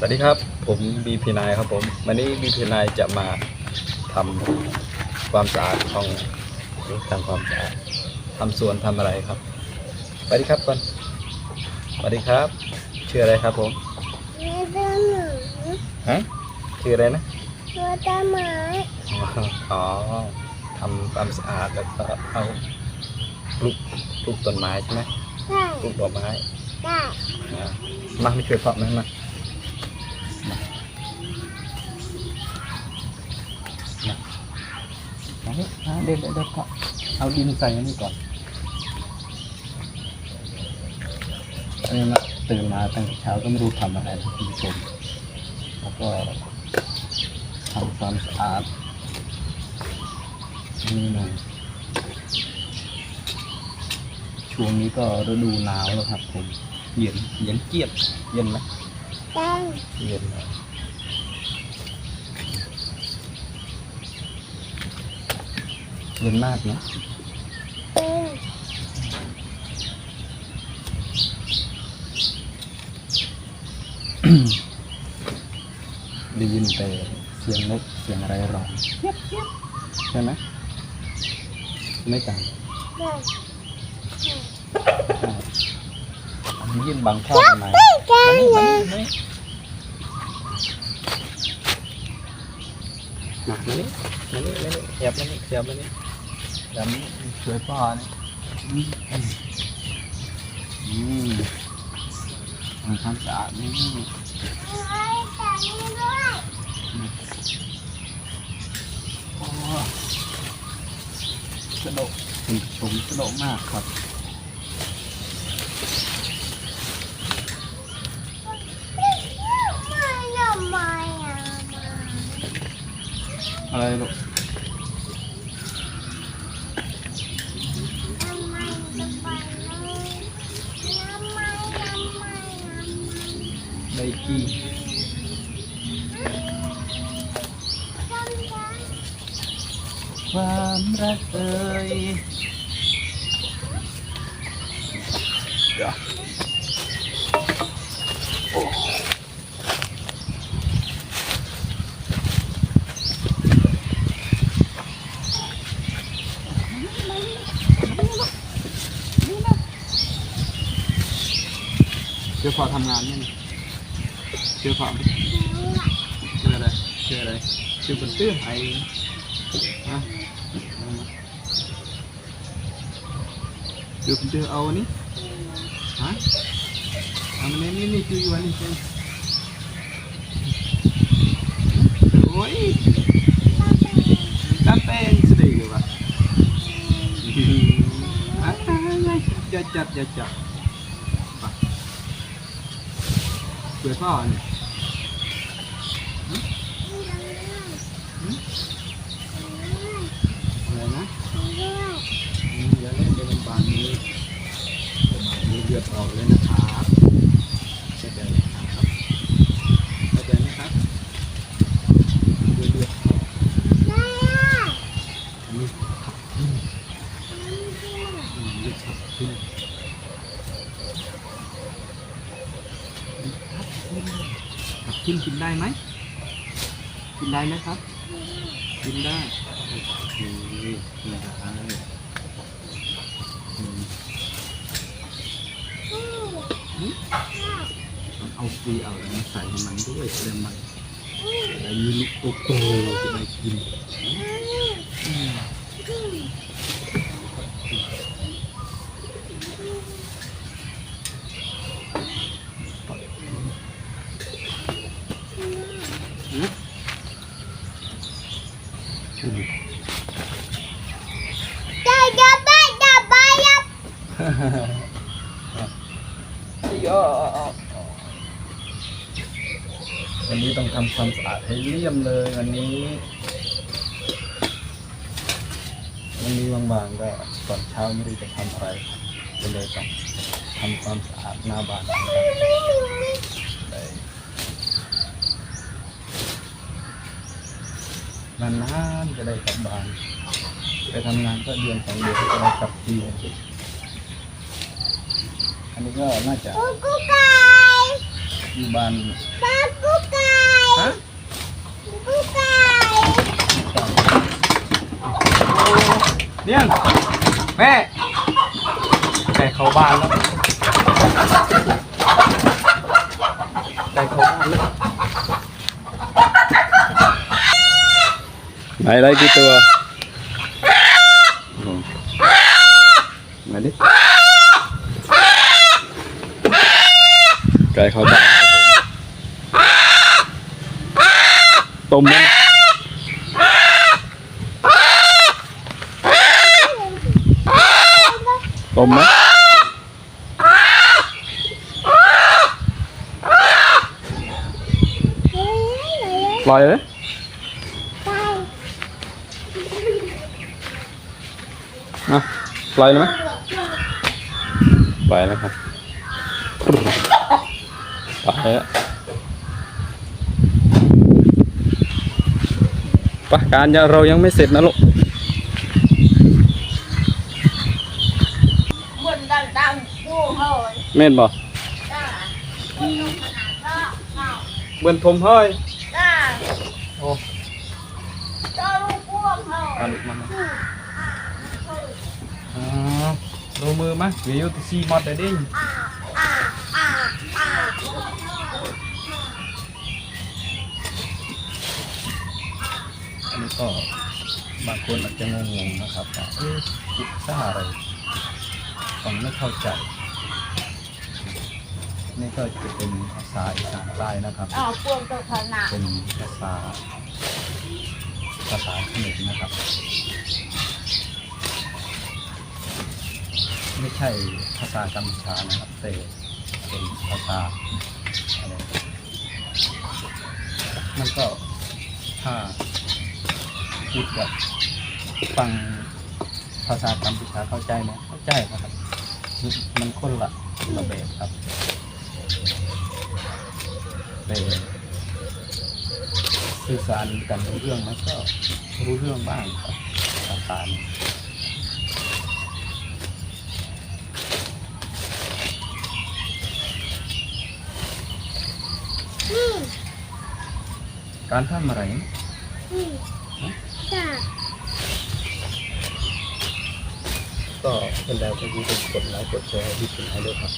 สวัสดีครับ ผมบีพีนายครับผมวันนี้บีพีนายจะมาทำความสะอาดห้องทำความสะอาดทำสวนทำอะไรครับสวัสดีครับก่อนสวัสดีครับชื่ออะไรครับผมไม่ได้หนูฮะชื่ออะไรนะตัวต้นไม้อ๋อทำความสะอาดแล้วก็เอาปลูกปลูกต้นไม้ใช่ไหมได้ปลูกดอกไม้ได้อ่ามาไม่ช่วยเพาะไหมมามามา เอาเถอะเอาเด็ดเด็ดเด็ดเพาะเอาดินใส่อันนี้ก่อนอันนี้มาตื่นมาตั้งแต่เช้าก็ไม่รู้ทำอะไรนะคุณผู้ชมแล้วก็ทำความสะอาดนี่หน่อยช่วงนี้ก็ฤดูหนาวแล้วครับผมเย็นเย็นเกียบเย็นไหมได้เย็นหน่อย เย็นมากนะได้ยินแต่เสียงนกเสียงอะไรร้องใช่ไหมไม่ต่างอันนี้ยินบางข้อทำไมมานี่นะมานี่มานี่มานี่ขยับมานี่ขยับมานี่ขยั บมานี่ช่วยพ่อนี่อืมอืมทำความสะอาดนี่ไอ้แต่นี่ด้วยโอ้สนุกคุณผู้ชมสนุกมากครับอะอะไรลูก ไดกี้ ทำไม ความรักเอ่ยเดี๋ยวโอ้เชื่อพอทำงานยังเชื่อพอไหมเชื่ออะไรเชื่ออะไรเชื่อคนตื้อไอ้ฮะเอามาเดี๋ย วผมจะเอาอันนี้ฮะเอามานี่นี่นี่คือวันนี้ใช่ไหมโเปิดพ่อเนี่ยอะไรนะอย่าเล่นเดี๋ยวมันบานนี้บานนี้เดือดออกเลยนะครับเข้าใจไหมครับเข้าใจไหมครับเลือดเลือดออกอันนี้ขับขึ้นอืมเลือดขับขึ้น ขับขึ้นกินได้ไหม กินได้ไหมครับ กินได้นี่กินได้เอาฟรีเอาอะไรมาใส่มันด้วยจะได้มันจะได้มีลูกโตๆจะไปกินอืมอืมอืม ได้จะไปจะไปอะ วันนี้ต้องทำความสะอาดให้เลี่ยมเลยวันนี้ วันนี้บางๆก็ตอนเช้าไม่รู้จะทำอะไรก็เลยต้องทำความสะอาดหน้าบ้านนานๆจะได้กลับบ้าน ไปทำงานก็เดือนสองเดือนก็ได้กลับที อันนี้ก็น่าจะกุ๊กไก่อยู่บ้านบ้านกุ๊กไก่ฮะกุ๊กไก่เนี่ยแม่แต่เขาบ้านแล้วแต่เขาบ้านแล้วไหนไรกี่ตัวมาดิ ไก่เข้าบ้านครับผมต้มไหมต้มไหมปล่อยเลยอะปล่อยเลยไหมปล่อยแล้วครับ ปล่อยแล้วปะการจะเรายังไม่เสร็จนะลูก Mình đang đang mua hồi เม่นบ่ Đó Mình không phải ăn đó Nào เบิ่นผมเฮ้ย Đó โอ้ Cho luôn cuồng อา hồi ลุกมันอ๋อดูมือมั้ยวิวที่ซีมอดได้ดิ À ก็บางคนอาจจะงงๆนะครับว่าเอ๊ะพิซซ่าอะไรฟังไม่เข้าใจ นี่ก็จะเป็นภาษาอีสานใต้นะครับ Ờ cuồng tôi thật nặng เป็นภาษาภาษาเขมรนะครับ ไม่ใช่ภาษากัมพูชานะครับแต่เป็นภาษาอะไรมันก็ถ้า พูดแบบฟังภาษากัมพูชาเข้าใจไหมเข้าใจครับ มันคนละระเบียบครับแต่สื่อสารกันรู้เรื่องมันก็รู้เรื่องบ้างครับภาษาเนี่การทำอะไร Dạ ก็เป็นแล้วก็ยิ่งกดไลค์กดแชร์ที่คุณให้ด้วยครับ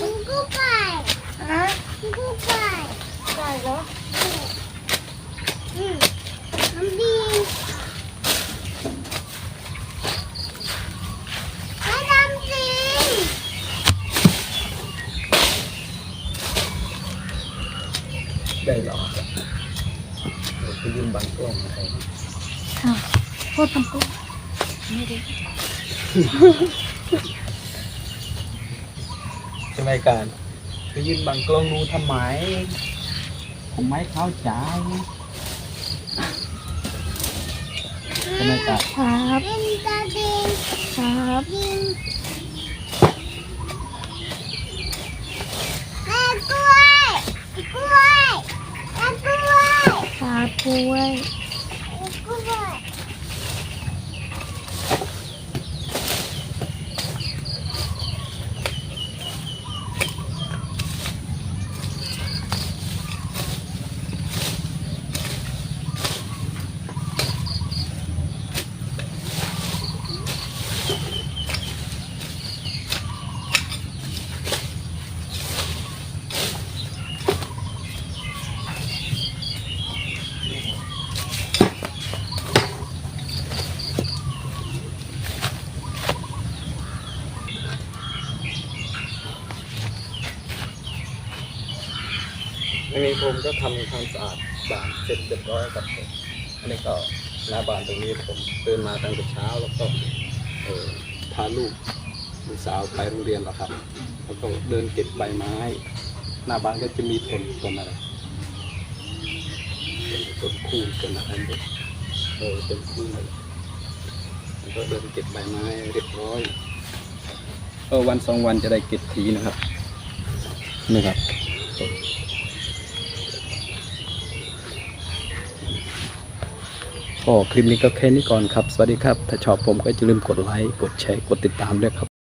Đừng có phải Hả? Đừng có phải Phải đó Ừ Làm đi Hãy làm gì ได้หรอเดี๋ยวไปยืมบางช่วงอะไร Cô thầm cô ใช่ไหมการไปยืนบางกล้องดูทำไมผมไม่เข้าใจใช่ไหมการครับดินตาดินครับดินแม่กล้วยกล้วยแม่กล้วย ครับกล้วยกล้วย อั นนี้ผมก็ทำความสะอาดบ้านเสร็จเรียบร้อยครับผมอันนี้ก็หน้าบ้านตรงนี้ผมตื่นมาตั้งแต่เช้าแล้วก็เออพาลูกลูกสาวไปโรงเรียนแล้วครับแล้วก็เดินเก็บใบไม้ หน้าบ้านก็จะมีต้นต้นอะไรต้นคูนต้นอะไรเนี่ยเออต้นคูนเลยแล้วก็เดินเก็บใบไม้เรียบร้อยเออวันสองวันจะได้เก็บทีนะครับนี่ครับ ก็คลิปนี้ก็แค่นี้ก่อนครับ สวัสดีครับ ถ้าชอบผมก็อย่าลืมกดไลค์ กดแชร์ กดติดตามด้วยครับ